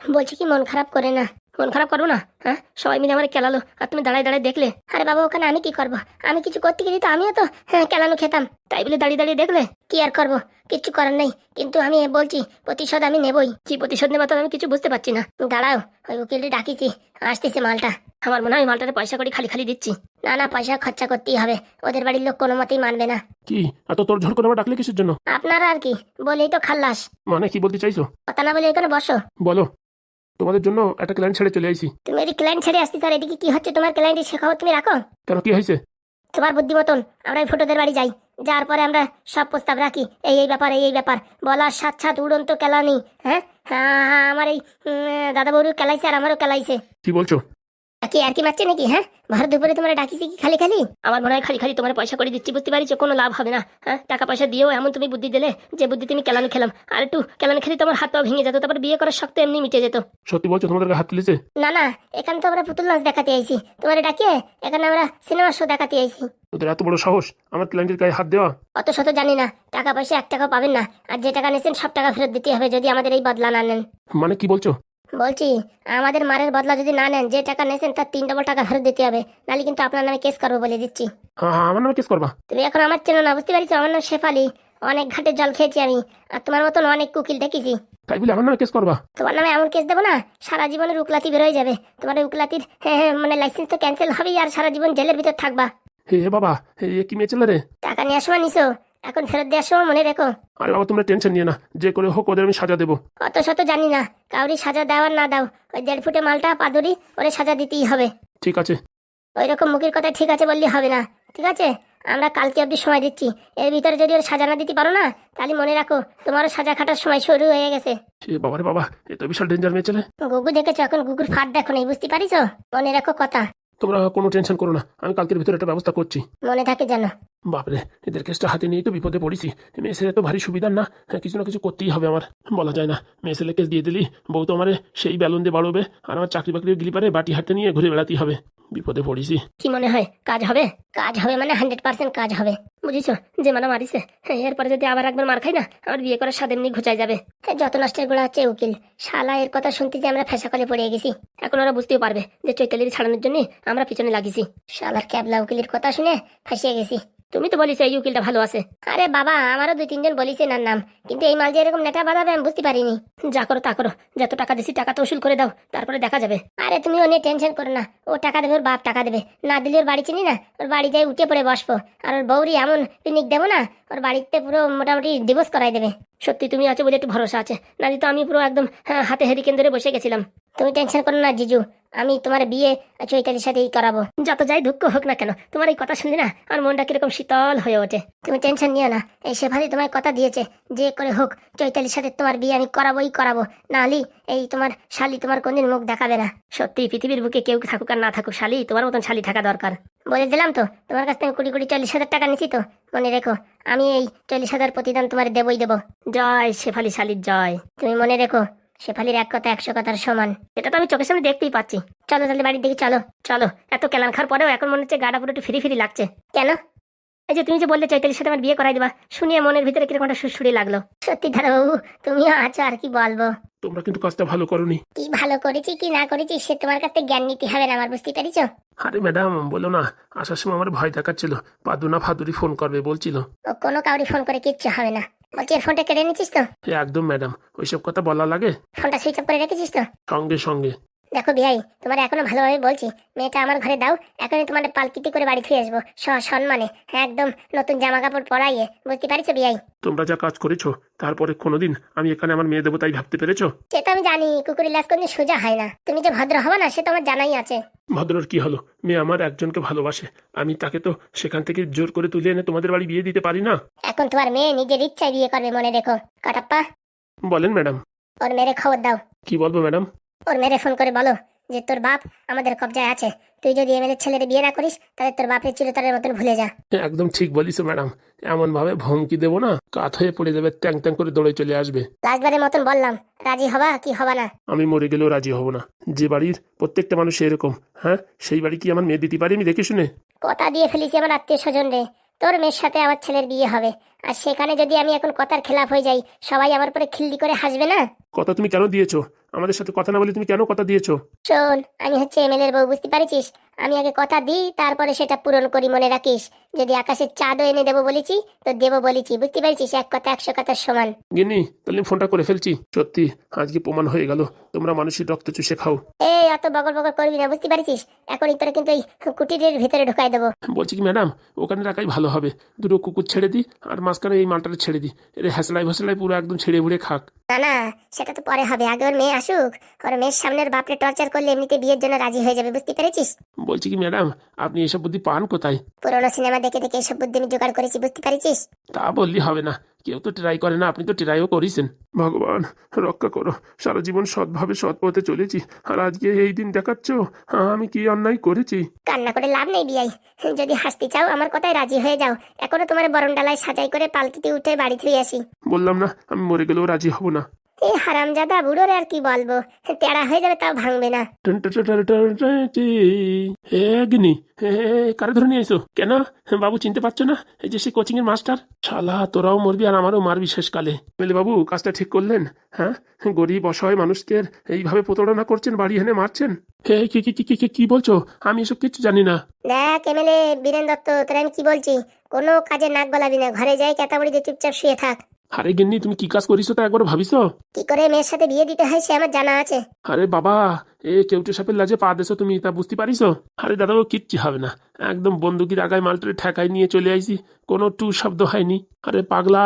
বলছি কি মন খারাপ করে না। মন খারাপ করব না? হ্যাঁ? সবাই মিলে আমার কেলালো আর তুমি দাঁড়ায় দাঁড়ায় দেখলে। আরে বাবা ওখানে আমি কি করব? আমি কিছু করতে গেলে তো আমিও তো হ্যাঁ কেলানো খেতাম। তাই বলে দাঁড়িয়ে দাঁড়িয়ে দেখলে কি আর করব? কিচ্ছু করার নেই। কিন্তু আমি বলছি প্রতিশোধ আমি নেবই। কি প্রতিশোধ নেব তো আমি কিছু বুঝতে পারছি না। দাঁড়াও ওই উকিলটি ডাকিছি আসতেছে মালটা। আমার মনে হয় মালটাতে পয়সা করে খালি খালি দিচ্ছি। না না পয়সা খরচা করতেই হবে। ওদের বাড়ির লোক কোনো মতেই মানবে না। কি? এত তোর ঝড় করে ডাকলে কিসের জন্য? আপনারা আর কি বলেই তো খাল্লাস। মানে কি বলতে চাইছো? কথা না বলে এখানে বসো। বলো। তোমাদের জন্য একটা ক্লায়েন্ট ছেড়ে চলে আইছি। তুমি এদিকে ক্লায়েন্ট ছেড়ে আসছি স্যার এদিকে কি হচ্ছে? তোমার ক্লায়েন্টের সে খবর তুমি রাখো? কেন কি হয়েছে? তোমার বুদ্ধি মতন আমরা এই ফটোদের বাড়ি যাই। যার পরে আমরা সব প্রস্তাব রাখি। এই এই ব্যাপার এই এই ব্যাপার। বলার সাত সাত উড়ন্ত কেলানি হ্যাঁ? হ্যাঁ হ্যাঁ, আমার এই দাদা বউরও কেলাইছে আর আমারও কেলাইছে। কি বলছো? কি আর কি মারছে নাকি হ্যাঁ? ভর দুপুরে তোমার ডাকিছি কি খালি খালি? আমার মনে হয় খালি খালি তোমার পয়সা করে দিচ্ছি বুঝতে পারিছো? কোনো লাভ হবে না হ্যাঁ? টাকা পয়সা দিয়েও এমন তুমি বুদ্ধি দিলে যে বুদ্ধি তুমি কেলানি খেলাম। আর একটু কেলানি খেলে তোমার হাত পাও ভেঙে যেত তারপর বিয়ে করার শক্ত এমনি মিটে যেত। সত্যি বলছো তোমাদের হাত তুলেছে? না না এখানে তো আমরা পুতুল নাচ দেখাতে আইছি। তোমার ডাকিয়ে এখানে আমরা সিনেমা শো দেখাতে আইছি। ওদের এত বড় সাহস? আমার ক্লায়েন্টের গায়ে হাত দেওয়া? অত শত জানি না টাকা পয়সা এক টাকা পাবেন না আর যে টাকা নিয়েছেন সব টাকা ফেরত দিতে হবে যদি আমাদের এই বদলা না নেন। মানে কি বলছো? বলছি আমাদের মারের বদলা যদি না নেন যে টাকা নিয়েছেন তার তিন ডবল টাকা ফেরত দিতে হবে। নাহলে কিন্তু আপনার নামে কেস করব বলে দিচ্ছি। হ্যাঁ হ্যাঁ আমার নামে কেস করবা? তুমি এখন আমার চেনো না বুঝতে পারছ? আমার নাম শেফালি। অনেক ঘাটের জল খেয়েছি আমি আর তোমার মতন অনেক কুকিল দেখেছি। তাই বলে আমার নামে কেস করবা? তোমার নামে এমন কেস দেবো না সারা জীবনের উকলাতি বেরোয় যাবে। তোমার উকলাতির হ্যাঁ, হ্যাঁ, মানে লাইসেন্স তো ক্যান্সেল হবেই আর সারা জীবন জেলের ভিতর থাকবা। হে বাবা হে কি মেয়ে ছেলে রে? টাকা নিয়ে সময় নিছো। এখন ফেরত দেওয়ার সময় মনে রেখো। আরে বাবা তোমরা টেনশন নিয়ে না। যে করে হোক ওদের আমি সাজা দেবো। অত শত জানি না। কাউরি সাজা দেওয়ার না দাও। ওই দেড় ফুটে মালটা পাদুরি ওরে সাজা দিতেই হবে। ঠিক আছে। ওই রকম মুখের কথা ঠিক আছে বললে হবে না। ঠিক আছে? আমরা কালকে অবধি সময় দিচ্ছি। এর ভিতরে যদি ওর সাজা না দিতে পারো না তাহলে মনে রাখো তোমারও সাজা খাটার সময় শুরু হয়ে গেছে। হে বাবা রে বাবা এ তো বিশাল ডেঞ্জার মেয়ে ছেলে। গুগু দেখেছ? এখন গুগুর ফাট দেখো নেই বুঝতে পারিস মনে রাখো কথা। তোমরা কোনো টেনশন করো না। আমি কালকের ভিতরে একটা ব্যবস্থা করছি। মনে থাকে জানো বাপরে এদের কেসটা হাতে নিয়েই তো বিপদে পড়েছি। মেয়ে ছেলে তো ভারী সুবিধার না। হ্যাঁ কিছু না কিছু করতেই হবে আমার। বলা যায় না। মেয়ে ছেলে কেস দিয়ে দিলি বউ তো আমারে সেই বেলুন দিয়ে বাড়বে আর আমার চাকরি বাকরি গিলি পারে বাটি হাতে নিয়ে ঘুরে বেড়াতেই হবে। বিপদে পড়েছি। কি মনে হয় কাজ হবে? কাজ হবে মানে হান্ড্রেড পার্সেন্ট কাজ হবে। বুঝেছ? যে মানে মারিছে হ্যাঁ, এরপরে যদি আবার একবার মার খাই না আমার বিয়ে করার স্বাদ এমনি ঘুচাই যাবে। হ্যাঁ, যত নষ্টের গোড়া হচ্ছে উকিল। শালা এর কথা শুনতে যে আমরা ফেসা কলে পড়ে গেছি। এখন ওরা বুঝতেও পারবে যে চৈতালির ছাড়ানোর জন্য আমরা পিছনে লাগিয়েছি শালার ক্যাবলা উকিলের কথা শুনে ফাঁসিয়ে গেছি। তুমি তো বলিস এই উকিলটা ভালো আছে। আরে বাবা আমারও দুই তিনজন বলিছে নার নাম। কিন্তু এই মাল যে এরকম নেটা বাঁধাবে আমি বুঝতে পারিনি। যা করো তা করো। যত টাকা দিছি টাকা তো উসুল করে দাও তারপরে দেখা যাবে। আরে তুমি ও নিয়ে টেনশন করো না। ও টাকা দেবে ওর বাপ টাকা দেবে। না দিলে ওর বাড়ি চিনি না ওর বাড়ি যাই উঠে পড়ে বসবো। আর ওর বৌরি এমন পিনিক দেবো না ওর বাড়িতে পুরো মোটামুটি ডিভোর্স করাই দেবে। সত্যি তুমি আছো বলে একটু ভরসা আছে। না তো আমি পুরো একদম হ্যাঁ, হাতে হেরিকেন ধরে বসে গেছিলাম। তুমি টেনশন করো না জিজু। আমি তোমার বিয়ে চৈতালির সাথেই করাবো। যত যাই দুঃখ হোক না কেন, তোমার এই কথা শুনলে না আমার মনটা কীরকম শীতল হয়ে ওঠে। তুমি টেনশন নিও না, এই শেফালি তোমার কথা দিয়েছে, যে করে হোক, চৈতালির সাথে তোমার বিয়ে আমি করাবোই করাবো। না হলি এই তোমার শালি তোমার কোনদিন মুখ দেখাবে না। সত্যি পৃথিবীর বুকে কেউ থাকুক আর না থাকুক, শালি, তোমার মতন শালি থাকা দরকার। বলে দিলাম তো, তোমার কাছ থেকে কুড়ি কুড়ি চল্লিশ হাজার টাকা নিছি তো, মনে রেখো, আমি এই চল্লিশ হাজার প্রতিদান তোমার দেবই দেবো। জয় শেফালি শালির জয়। তুমি মনে রেখো শেফালির এক কথা একশো কথার সমান। এটা তো আমি চোখের সামনে দেখতেই পাচ্ছি। চলো তাহলে বাড়ির দিকে চলো চলো। এত কেলান খার পরেও এখন মনে হচ্ছে গাটা পুরো একটু ফিরি ফিরি লাগছে। কেন? এই যে তুমি যে বললে চৈতালির সাথে আমার বিয়ে করাই দেবা শুনিয়ে মনের ভিতরে কীরকম একটা সুড়সুড়ি লাগল। সত্যি ধারা বাবু তুমিও আছো আর কি বলব? তোমরা কিন্তু কাজটা ভালো করনি। কি ভালো করেছি কি না করেছি সে তোমার কাছ থেকে জ্ঞান নিতে হবে না আমার বুঝতে পেরেছ? আরে ম্যাডাম বলো না আসার সময় আমার ভয় দেখাচ্ছিল। পাদুনা ফাদুরি ফোন করবে বলছিল। ও কোনো কাউরি ফোন করে কিচ্ছু হবে না। বলছি ফোনটা কেড়ে নিচ্ছিস তো? একদম ম্যাডাম। ওইসব কথা বলা লাগে? ফোনটা সুইচ অফ করে রেখেছিস তো? সঙ্গে সঙ্গে। দেখো বিয়াই তোমার এখনও ভালোভাবে বলছি মেয়েটা আমার ঘরে দাও এখনই তোমার পালকিতে করে বাড়ি ফিরে আসব সম্মানে। হ্যাঁ একদম নতুন জামা কাপড় পরাইয়ে বুঝতে পারিছো বিয়াই? তোমরা যা কাজ করেছ তারপরে কোনোদিন আমি এখানে আমার মেয়ে দেবো তাই ভাবতে পেরেছ? সে তো আমি জানি কুকুরের লাশ কোনদিন সোজা হয় না। তুমি যে ভদ্র হবে না সে তো আমার জানাই আছে। ভদ্রর কি হলো? মেয়ে আমার একজনকে ভালোবাসে। আমি তাকে তো সেখান থেকে জোর করে তুলে এনে তোমাদের বাড়ি বিয়ে দিতে পারি না? এখন তোমার মেয়ে নিজের ইচ্ছায় বিয়ে করবে মনে রেখো। কাটাপ্পা? বলেন ম্যাডাম। ওর মেরে খবর দাও। কি বলব ম্যাডাম? ওর মেরে ফোন করে বলো যে তোর বাপ আমাদের কবজায় আছে। তুই যদি এমএলএ ছেলের বিয়ে না করিস তাহলে তোর বাপের চিরতরের মতন ভুলে যা। একদম ঠিক বলিস ম্যাডাম। এমন ভাবে ভমকি দেবো না কাত হয়ে পড়ে যাবে ট্যাং ট্যাং করে দৌড়ে চলে আসবে। লাস্টবারের মতন বললাম রাজি হবা কি হবা না? আমি মরে গেলেও রাজি হব না। যে বাড়ির প্রত্যেকটা মানুষ এরকম হ্যাঁ? সেই বাড়ি কি আমার মেয়ে দিতে পারি? আমি দেখে শুনে। কথা দিয়ে ফেলিছি আমার আত্মীয় স্বজন রে। তোর মেয়ের সাথে আমার ছেলের বিয়ে হবে। আর সেখানে যদি আমি এখন কথার খেলাফ হয়ে যাই সবাই আমার পরে খিল্লি করে হাসবে না? কথা তুমি কেন দিয়েছ? আমাদের সাথে কথা না বলে তুমি কেন কথা দিয়েছ? শোন আমি হচ্ছে এমএলএর এর বউ বুঝতে পারছিস? আমি আগে কথা দিই তারপরে সেটা পূরণ করি মনে রাখিস। যদি আকাশের চাঁদও এনে দেবো বলেছি তো দেবো বলেছি। বুঝতে পারছিস? এক কথা একশো কথার সমান। গিন্নি তাহলে ফোনটা করে ফেলছি। সত্যি আজকে প্রমাণ হয়ে গেল। তোমরা মানুষের রক্ত চুষে খাও। এই অত বগর বগর করবি না বুঝতে পারছিস? এখনই তোরা কিন্তু এই কুটিরের ভিতরে ঢুকাই দেবো। বলছি কি ম্যাডাম? ওখানে রাখাই ভালো হবে। দুটো কুকুর ছেড়ে দিই আর মাঝখানে এই মালটাটা ছেড়ে দিই এর হ্যাসলাই ভাসলাই পুরো একদম ছেড়ে বুড়ে খাক। না না সেটা তো পরে হবে। আগে ওর মেয়ে আসুক। ওর মেয়ের সামনের বাপরে টর্চার করলে এমনিতে বিয়ের জন্য রাজি হয়ে যাবে বুঝতে পেরেছিস? বলছি কি ম্যাডাম আপনি এসব বুদ্ধি পান কোথায়? পুরোনো সিনেমা দেখে দেখে এসব বুদ্ধি আমি জোগাড় করেছি বুঝতে পারছিস? তা বললি হবে না। কেউ তো ট্রাই করে না আপনি তো ট্রাইও করেছেন। ভগবান রক্ষা করো। সারা জীবন সৎভাবে সৎ পথে চলেছি। আর আজকে এই দিন দেখাচ্ছ আমি কি অন্যায় করেছি? কান্না করে লাভ নেই বিয়াই যদি হাসতে চাও আমার কথায় রাজি হয়ে যাও। এখনও তোমার বরণডালায় সাজাই করে পালকিতে উঠে বাড়ি ফিরে আসি। বললাম না আমি মরে গেলেও রাজি হব না। এই হারামজাদা বুড়োরে আর কি বলব? তেড়া হয়ে যাবে তাও ভাঙবে না। কারে ধরে নিয়ে এসো কেন? বাবু চিনতে পারছ না? এই যে সে কোচিং এর মাস্টার? শালা তোরাও মরবি আর আমারও মারবি শেষকালে। বলে বাবু কাজটা ঠিক করলেন হ্যাঁ? গরিব অসহায় মানুষকে এইভাবে প্রতারণা করছেন বাড়ি এনে মারছেন? হে কি কি কি কি কি- কি বলছো? আমি এসব কিছু জানি না। দেখ এমএলএ বীরেন দত্ত তোর আমি কি বলছি? কোনো কাজে নাক গলাবি না ঘরে যাই কেতাবড়ি দিয়ে চুপচাপ শুয়ে থাক। আরে গিন্নি তুমি কি কাজ করিস তা একবার ভাবিস কি করে মেয়ের সাথে বিয়ে দিতে হয় সে আমার জানা আছে। আরে বাবা এ কেউটে সাপের লাজে পা দেছো তুমি তা বুঝতে পারিস আরে দাদা ও কিচ্ছু হবে না। একদম বন্দুকির আগায় মালটারে ঠেকাই নিয়ে চলে আইছি কোনো টু শব্দ হয়নি। আরে পাগলা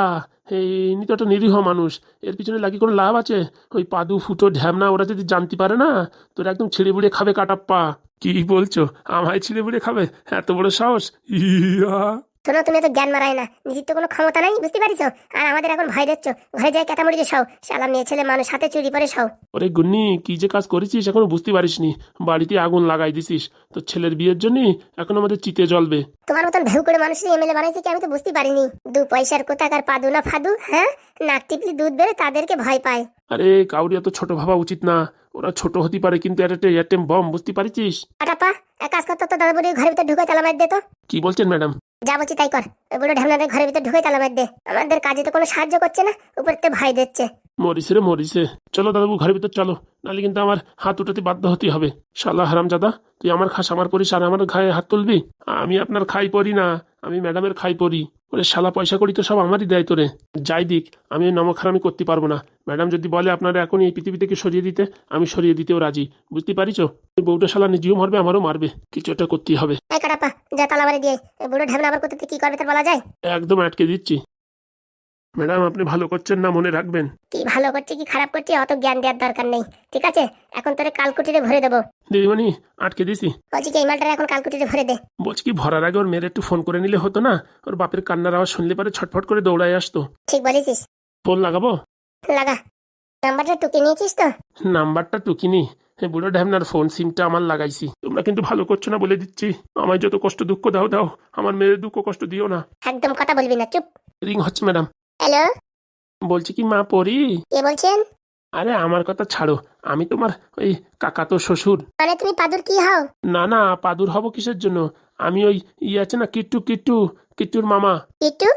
ইনি তো একটা নিরীহ মানুষ এর পিছনে লাগি কোনো লাভ আছে? ওই পাদু ফুটো ঢ্যামনা ওরা যদি জানতে পারে না তোর একদম ছিঁড়ে বুড়ে খাবে কাটাপ্পা। কি বলছো আমায় ছিঁড়ে বুড়ে খাবে? এত বড় সাহস? ইয়া। শোনো তুমি তো জ্ঞান মারায় না। নিজের তো কোনো ক্ষমতা নাই বুঝতে পারিস? আর আমাদের এখন ভয় দিচ্ছ ঘরে যাই কেতামড়ি দিয়ে সও শালা মেয়ে ছেলে মানুষ হাতে চুরি পরে সও ওরে গুন্নি কি যে কাজ করেছিস এখনও বুঝতে পারিসনি। বাড়িতে আগুন লাগাই দিছিস। তোর ছেলের বিয়ের জন্য এখন আমাদের চিতে জ্বলবে। তোমার মতন ভেউ করে মানুষের এমএলএ বানাইছে কি আমি তো বুঝতে পারিনি। দু পয়সার কোথাকার পাদু না ফাদু হ্যাঁ? নাক টিপলি দুধ বেড়ে তাদেরকে ভয় পায়। আরে কাউরি এত ছোট ভাবা উচিত না। ওরা ছোট হতে পারে কিন্তু একটা এয়ারটেম বম বুঝতে পারিছিস? আটাপা এক কাজ করতো তো দাদা বুড়ি ঘরের ভিতর ঢুকে তালা মার দে তো। কি বলছেন ম্যাডাম? যা বলছি তাই কর। ওই বুড়ো ঢামনাদের ঘরের ভিতর ঢুকে তালা মার দে। আমাদের কাজে তো কোনো সাহায্য করছে না উপর থেকে ভয় দিচ্ছে। মরিসে রে মরিসে চলো দাদাবু ঘরের ভিতর চলো। নাহলে কিন্তু আমার হাত উঠাতে বাধ্য হতে হবে। শালা হারাম দাদা তুই আমার খাস আমার করিস আর আমার ঘায়ে হাত তুলবি? আমি আপনার খাই পড়ি না আমি ম্যাডামের খাই পড়ি ওরে শালা পয়সা করি তো সব আমারই দেয় তোরে। যাই দিক আমি ওই নমক হারামি করতে পারব না। ম্যাডাম যদি বলে আপনারা এখন এই পৃথিবী থেকে সরিয়ে দিতে আমি সরিয়ে দিতেও রাজি। বুঝতে ওই বউটা শালা নিজেও মারবে আমারও মারবে। কিছু একটা করতেই হবে। কাটাপা যা তালা মারি দিয়ে। বুড়ো ঢামনা আবার কোথা থেকে কি করবে তার বলা যায়? একদম আটকে দিচ্ছি। ম্যাডাম আপনি ভালো করছেন না মনে রাখবেন। কি ভালো করছে কি খারাপ করছে অত জ্ঞান দেওয়ার দরকার নেই। ঠিক আছে? এখন তোরে কালকুটিরে ভরে দেবো। দিদিমণি আটকে দিছি। বলছি কি এই মালটা এখন কালকুটিরে ভরে দে। বলছি কি ভরার আগে ওর মেয়ের একটু ফোন করে নিলে হতো না? ওর বাপের কান্নার আওয়াজ শুনলে পারে ছটফট করে দৌড়ায় আসতো। ঠিক বলেছিস। ফোন লাগাবো? লাগা। নাম্বারটা টুকে নিয়েছিস তো? নাম্বারটা টুকিনি হ্যাঁ বুড়ো ঢ্যামনার ফোন সিমটা আমার লাগাইছি। তোমরা কিন্তু ভালো করছ না বলে দিচ্ছি। আমায় যত কষ্ট দুঃখ দাও দাও। আমার মেয়ের দুঃখ কষ্ট দিও না। একদম কথা বলবি না চুপ। রিং হচ্ছে ম্যাডাম হ্যালো? বলছি কি মা পড়ি কে বলছেন? আরে আমার কথা ছাড়ো। আমি তোমার ওই কাকা তো শ্বশুর। মানে তুমি পাদুর কি হও? না না পাদুর হব কিসের জন্য? আমি ওই ইয়ে আছে না কিট্টু কিট্টু কিট্টুর মামা। কিট্টু?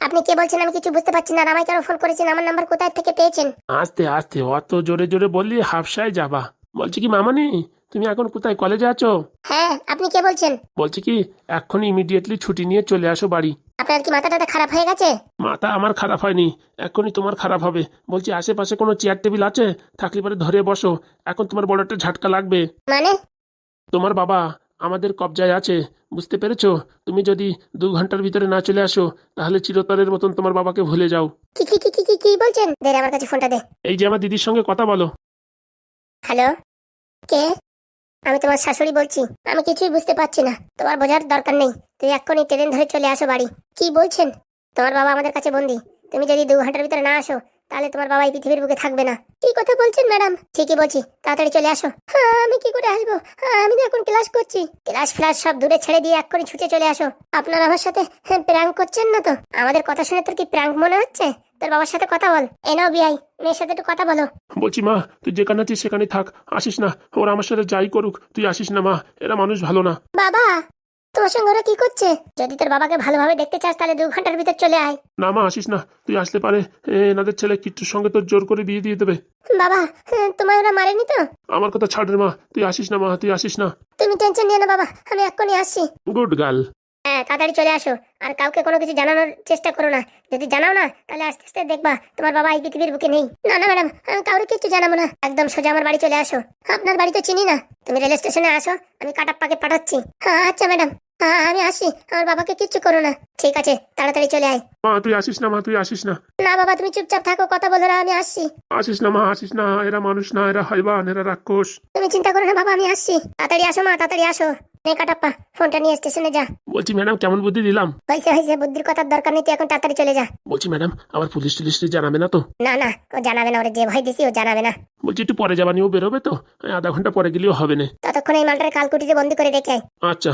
আপনি কে বলছেন আমি কিছু বুঝতে পারছি না? আর আমায় কেন ফোন করেছেন? আমার নাম্বার কোথায় থেকে পেয়েছেন? আস্তে আস্তে অত জোরে জোরে বললি হাফসায় যাবা। বলছি কি মামানি তুমি এখন কোথায়? কলেজে আছো? হ্যাঁ আপনি কে বলছেন? বলছি কি এক্ষুনি ইমিডিয়েটলি ছুটি নিয়ে চলে আসো বাড়ি। আপনার কি মাথা টাথা খারাপ হয়ে গেছে? মাথা আমার খারাপ হয়নি। এক্ষুনি তোমার খারাপ হবে। বলছি আশেপাশে কোনো চেয়ার টেবিল আছে? থাকলে পরে ধরে বসো। এখন তোমার বড় একটা ঝাটকা লাগবে। মানে? তোমার বাবা আমাদের কবজায় আছে বুঝতে পেরেছ? তুমি যদি দু ঘণ্টার ভিতরে না চলে আসো তাহলে চিরতরের মতন তোমার বাবাকে ভুলে যাও। কি কি কি কি কি কি বলছেন? দে আমার কাছে ফোনটা দে। এই যে আমার দিদির সঙ্গে কথা বলো। হ্যালো? কে? আমি তোমার শাশুড়ি বলছি। আমি কিছুই বুঝতে পারছি না। তোমার বোঝার দরকার নেই। তুই এক্ষুনি ট্রেন ধরে চলে আসো বাড়ি। কি বলছেন? তোমার বাবা আমাদের কাছে বন্দি। তুমি যদি দু ঘণ্টার ভিতরে না আসো তাহলে তোমার বাবা এই পৃথিবীর বুকে থাকবে না। কি কথা বলছেন ম্যাডাম? ঠিকই বলছি। তাড়াতাড়ি চলে আসো। হ্যাঁ আমি কি করে আসব? হ্যাঁ আমি তো এখন ক্লাস করছি। ক্লাস ফ্লাস সব দূরে ছেড়ে দিয়ে এক্ষুনি ছুটে চলে আসো। আপনার আমার সাথে প্র্যাঙ্ক করছেন না তো? আমাদের কথা শুনে তোর কি প্র্যাঙ্ক মনে হচ্ছে? তোর বাবার সাথে কথা বল। এনাও বিআই মেয়ের সাথে একটু কথা বলো। বলছি মা তুই যেখানে আছিস সেখানে থাক। আসিস না ওরা আমার সাথে যাই করুক। তুই আসিস না মা এরা মানুষ ভালো না। বাবা! তোমার সঙ্গে ওরা কি করছে? যদি তোর বাবাকে ভালোভাবে দেখতে চাস তাহলে দু ঘণ্টার ভিতর চলে আয়। না মা আসিস না। তুই আসলে পারে এ, এনাদের ছেলে কিচ্ছুর সঙ্গে তোর জোর করে বিয়ে দিয়ে দেবে। বাবা তোমায় ওরা মারেনি তো? আমার কথা ছাড় রে মা। তুই আসিস না মা তুই আসিস না। তুমি টেনশন নিয়ে না বাবা আমি এক্ষুনি আসছি। Good girl. হ্যাঁ তাড়াতাড়ি চলে আসো। আর কাউকে কোনো কিছু জানানোর চেষ্টা করো না। যদি জানাও না, তাহলে আস্তে আস্তে দেখবা তোমার বাবা এই পৃথিবীর বুকে নেই। না না, ম্যাডাম, আমি কাউকে কিছু জানাব না। একদম সোজা আমার বাড়ি চলে আসো। আপনার বাড়ি তো চিনি না। তুমি রেল স্টেশনে আসো, আমি কাটাপ্পাকে পাঠাচ্ছি। হ্যাঁ আচ্ছা ম্যাডাম। আমি আসি আমার বাবাকে কিচ্ছু করো না। ঠিক আছে তাড়াতাড়ি চলে আয়। মা তুই আসিস না মা তুই আসিস না। না বাবা তুমি চুপচাপ থাকো কথা বলো না আমি আসছি। আসিস না মা আসিস না এরা মানুষ না এরা হাইবান এরা রাক্ষস। তুমি চিন্তা করো না বাবা আমি আসছি। তাড়াতাড়ি আসো মা তাড়াতাড়ি আসো। নে কাটাপ্পা ফোনটা নিয়ে স্টেশনে যা। বলছি ম্যাডাম কেমন বুদ্ধি দিলাম? হয়েছে হয়েছে বুদ্ধির কথার দরকার নেই তুই এখন তাড়াতাড়ি চলে যা। বলছি ম্যাডাম আবার পুলিশ টুলিশ জানাবে না তো? না না ও জানাবে না ওরে যে ভয় দিছি ও জানাবে না। বলছি একটু পরে যাবানি ও বেরোবে তো? আধা ঘণ্টা পরে গেলেও হবে না। ততক্ষণ এই মালটারে কালকুটিতে বন্দি করে রেখে। আচ্ছা।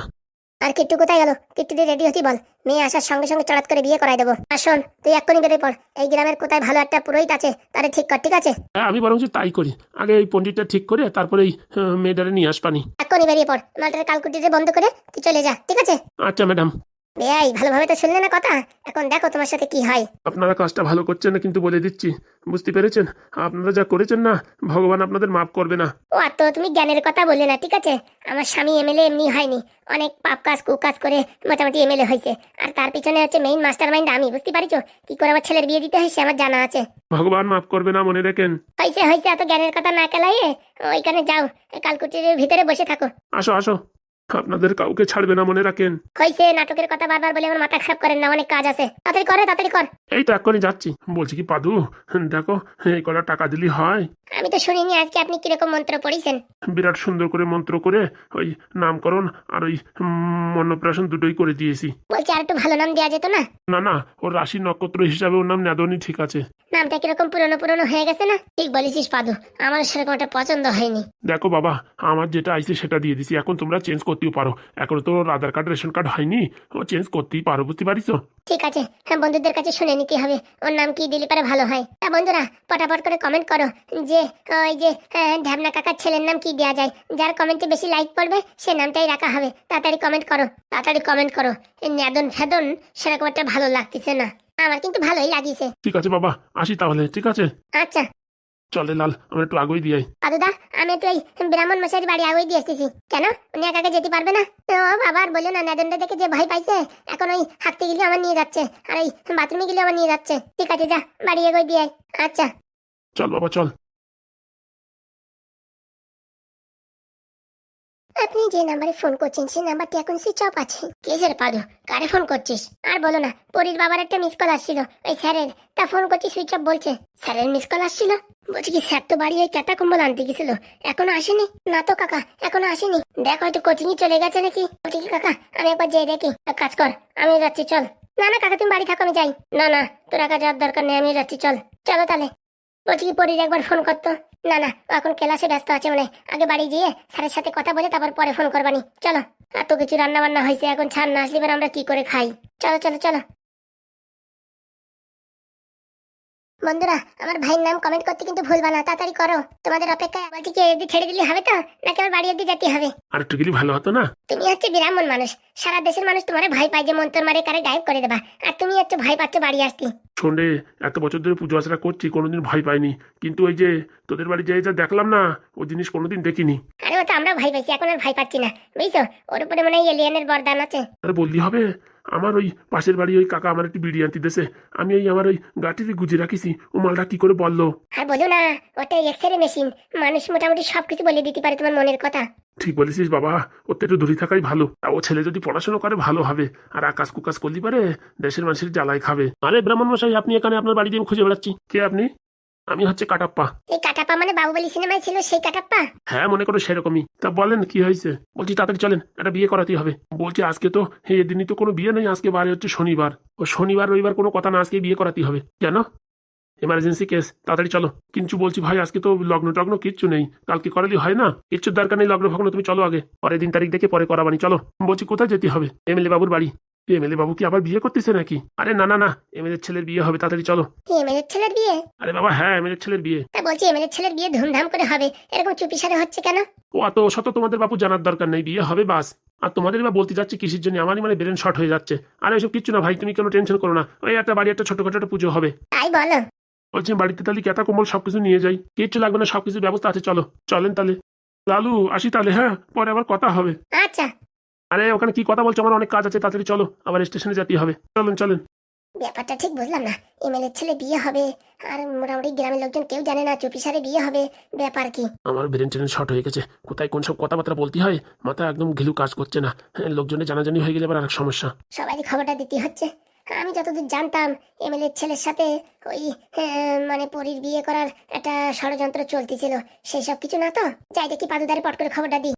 আর কিট্টু কোথায় গেল? কিট্টু রেডি হতি বল। মেয়ে আসার সঙ্গে সঙ্গে চড়াত করে বিয়ে করাই দেবো। আর শোন তুই এক্ষুনি বেরিয়ে পড়। এই গ্রামের কোথায় ভালো একটা পুরোহিত আছে তারে ঠিক কর ঠিক আছে? হ্যাঁ আমি বরং তাই করি। আগে এই পন্ডিতটা ঠিক করে তারপরে এই আহ, মেয়েটারে নিয়ে আসবানি এক্ষুনি বেরিয়ে পড়। মালটারে কালকুটিতে বন্ধ করে তুই চলে যা ঠিক আছে? আচ্ছা ম্যাডাম। বেয়াই ভালোভাবে তো শুনলে না কথা? এখন দেখো তোমার সাথে কি হয়। আপনারা কাজটা ভালো করছেন না কিন্তু বলে দিচ্ছি। বুঝতে পেরেছেন? আপনারা যা করেছেন না ভগবান আপনাদের মাফ করবে না। ও আর তো তুমি জ্ঞানের কথা বললে না ঠিক আছে? আমার স্বামী এমএলএ এমনি হয়নি। অনেক পাপ কাজ কুকাজ করে মোটামুটি এমএলএ হয়েছে। আর তার পিছনে হচ্ছে মেইন মাস্টার মাইন্ড আমি বুঝতে পারিছো? কি করে আমার ছেলের বিয়ে দিতে হয় সে আমার জানা আছে। ভগবান মাফ করবে না মনে রেখেন। হয়েছে হয়েছে এত জ্ঞানের কথা না কেলাইয়ে ওইখানে যাও কালকুটির ভিতরে বসে থাকো। আসো আসো। আপনাদের কাউকে ছাড়বে না মনে রাখেন। হয়েছে নাটকের কথা বারবার বলে আমার মাথা খারাপ করেন না অনেক কাজ আছে। তাড়াতাড়ি করে তাড়াতাড়ি কর। এই তো এক্ষুনি যাচ্ছি। বলছি কি পাদু দেখো এই কটা টাকা দিলি হয়। আমি তো শুনিনি আজকে আপনি কীরকম মন্ত্র পড়িছেন। বিরাট সুন্দর করে মন্ত্র করে ওই নামকরণ আর ওই উম, অন্নপ্রাশন দুটোই করে দিয়েছি। বলছি আর একটু ভালো নাম দেওয়া যেত না? না না ওর রাশি নক্ষত্র হিসাবে ওর নাম নেদনই ঠিক আছে। নামটা কীরকম পুরনো পুরনো হয়ে গেছে না? ঠিক বলেছিস পাদু। আমার সেরকম একটা পছন্দ হয়নি। দেখো বাবা আমার যেটা আইছে সেটা দিয়ে দিছি। এখন তোমরা চেঞ্জ করতেও পারো। এখন তো আধার কার্ড রেশন কার্ড হয়নি। ও চেঞ্জ করতেই পারো বুঝতে পারিস ঠিক আছে হ্যাঁ বন্ধুদের কাছে শুনে নিতে হবে। ওর নাম কি দিলে পারে ভালো হয়? তা বন্ধুরা পটাপট করে কমেন্ট করো যে ওই যে আহ, ঢ্যাবনা কাকার ছেলের নাম কি দেওয়া যায়? যার কমেন্টে বেশি লাইক পড়বে সে নামটাই রাখা হবে। তাড়াতাড়ি কমেন্ট করো তাড়াতাড়ি কমেন্ট করো। নেদন ফেদন সেরকম একটা ভালো লাগতেছে না। আমার কিন্তু ভালোই লাগিছে। ঠিক আছে বাবা আসি তাহলে ঠিক আছে? আচ্ছা। চলে লাল আমরা একটু আগুই দিয়ে দাদা আমি একটু এই ব্রাহ্মণ মশাইয়ের বাড়ি আগুই দিয়ে এসেছি কেন? উনি একা যেতে পারবে না? ও বাবা আর বলে না নেদনটা দেখে যে ভয় পাইছে এখন ওই হাতি গেলে আমার নিয়ে যাচ্ছে আর এই বাথরুমে গেলে আমার নিয়ে যাচ্ছে। ঠিক আছে যা বাড়ি এগোই দিয়ে। আচ্ছা। চল বাবা চল। আপনি যে নাম্বারে ফোন করছেন সেই নাম্বারটি এখন সুইচ অফ আছে। কিসের পাদু কারে ফোন করছিস? আর বলো না, পরির বাবার একটা মিস কল আসছিল। ওই স্যারের, তা ফোন করছি সুইচ অফ বলছে। স্যারের মিস কল আসছিল? বলছি কি, স্যার তো বাড়ি ওই ক্যাটা কম্বল আনতে গেছিল। এখনও আসেনি? না তো, কাকা, এখনও আসেনি। দেখ, হয়তো কোচিং চলে গেছে নাকি। বলছি কি, কাকা, আমি একবার যেয়ে দেখি। কাজ কর আমি যাচ্ছি, চল। না না, কাকা, তুমি বাড়ি থাকো, আমি যাই। না না, তোর একা যাওয়ার দরকার নেই আমি যাচ্ছি, চল। চলো তাহলে। বলছি কি, পরির একবার ফোন করতো। না না, এখন ক্লাসে ব্যস্ত আছে মানে আগে বাড়ি গিয়ে স্যারের সাথে কথা বলে তারপর পরে ফোন করবানি। চলো, এত কিছু রান্না বান্না হয়েছে, এখন ছাড় না আসলে আমরা কি করে খাই? চলো চলো চলো। বন্ধুরা আমার ভাইয়ের নাম কমেন্ট করতে কিন্তু ভুলবা না তাড়াতাড়ি করো। তোমাদের অপেক্ষায় বলছি কি এদিকে ছেড়ে দিলে হবে তো? নাকি আমার বাড়ি অব্দি যেতে হবে? আর একটু গেলে ভালো হতো না? তুমি হচ্ছে ব্রাহ্মণ মানুষ। সারা দেশের মানুষ তোমার ভাই পায় যে মন্তর মারে কারে গায়েব করে দেবা। আর তুমি হচ্ছে ভাই পাচ্ছ বাড়ি আসতে। শোনে এত বছর ধরে পুজো আচরা করছি কোনোদিন ভয় পাইনি। কিন্তু ওই যে তোদের বাড়ি যেয়ে যা দেখলাম না ওই জিনিস কোনোদিন দেখিনি। আরে ও তো আমরা ভাই পাইছি এখন আর ভাই পাচ্ছি না। বুঝছ? ওর উপরে মনে এলিয়ানের বরদান আছে। আরে বললি হবে? আমার ওই পাশের বাড়ি ওই কাকা আমার একটু বিড়ি আনতে দেশে আমি ওই আমার ওই গাটিতে গুজে রাখিছি। ও মালটা কি করে বলল? আর বলো না ওটা এক্স রে মেশিন মানুষ মোটামুটি সবকিছু বলে দিতে পারে তোমার মনের কথা। ঠিক বলেছিস বাবা ওর তো একটু দূরে থাকাই ভালো। আর ও ছেলে যদি পড়াশোনা করে ভালো হবে। আর আকাশ কুকাশ করলি পারে দেশের মানুষের জ্বালায় খাবে। আরে ব্রাহ্মণ মশাই আপনি এখানে আপনার বাড়ি দিয়ে খুঁজে বেড়াচ্ছি। কে আপনি? আমি হচ্ছে কাটাপ্পা। এই কাটাপ্পা মানে বাহুবলী সিনেমায় ছিল সেই কাটাপ্পা? হ্যাঁ মনে করো সেরকমই। তা বলেন কি হয়েছে? বলছি তাড়াতাড়ি চলেন একটা বিয়ে করাতেই হবে। বলছি আজকে তো এই দিনই তো কোনো বিয়ে নেই আজকে বারে হচ্ছে শনিবার। ও শনিবার রবিবার কোনো কথা না আজকে বিয়ে করাতেই হবে। কেন? এমার্জেন্সি কেস তাড়াতাড়ি চলো। কিন্তু বলছি ভাই আজকে তো লগ্ন টগ্ন কিচ্ছু নেই। কালকে করালি হয় না? কিচ্ছুর দরকার নেই লগ্ন ফগ্ন তুমি চলো আগে। পরের দিন তারিখ দেখে পরে করাবানি চলো। বলছি কোথায় যেতে হবে? এমএলএ বাবুর বাড়ি। এমএলএ বাবু কি আবার বিয়ে করতেছে নাকি? আরে না না না এমএলএ ছেলের বিয়ে হবে তাড়াতাড়ি চলো। এমএলএ ছেলের বিয়ে? আরে বাবা হ্যাঁ এমএলএ ছেলের বিয়ে। তা বলছি এমএলএ ছেলের বিয়ে ধুমধাম করে হবে এরকম হচ্ছে কেন? ও অত শত তোমাদের বাপু জানার দরকার নেই বিয়ে হবে বাস। আর তোমাদের বা বলতে যাচ্ছি কিসের জন্য আমারই মানে ব্রেন শর্ট হয়ে যাচ্ছে। আর এসব কিচ্ছু না ভাই তুমি কোনো টেনশন করো না। ওই একটা বাড়ি একটা ছোটখাটো একটা পুজো হবে। তাই বলো। বলছি বাড়িতে তাহলে কেতা কম্বল সবকিছু নিয়ে যাই? কিচ্ছু লাগবে না সবকিছুর ব্যবস্থা আছে চলো। চলেন তাহলে। লালু আসি তাহলে হ্যাঁ পরে আবার কথা হবে। আচ্ছা। আরে ওখানে কি কথা বলছো? আমার অনেক কাজ আছে তাড়াতাড়ি চলো। আবার স্টেশনে যেতে হবে। চলেন চলেন। ব্যাপারটা ঠিক বুঝলাম না। এমএলএ ছেলে বিয়ে হবে আর মোটামুটি গ্রামের লোকজন কেউ জানে না চুপি সারে বিয়ে হবে। ব্যাপার কি? আমার ব্রেন ট্রেন শর্ট হয়ে গেছে। কোথায় কোন সব কথাবার্তা বলতে হয়? মাথা একদম ঘিলু কাজ করছে না। হ্যাঁ, লোকজনের জানাজানি হয়ে গেলে আবার আরেক সমস্যা। সবাই খবরটা দিতে হচ্ছে। আমি যতদূর জানতাম এমএলএ ছেলের সাথে ওই মানে পরীর বিয়ে করার একটা ষড়যন্ত্র চলতেছিল। সেই সব কিছু না তো? যাই দেখি পাদুদারে পট করে খবরটা দিই।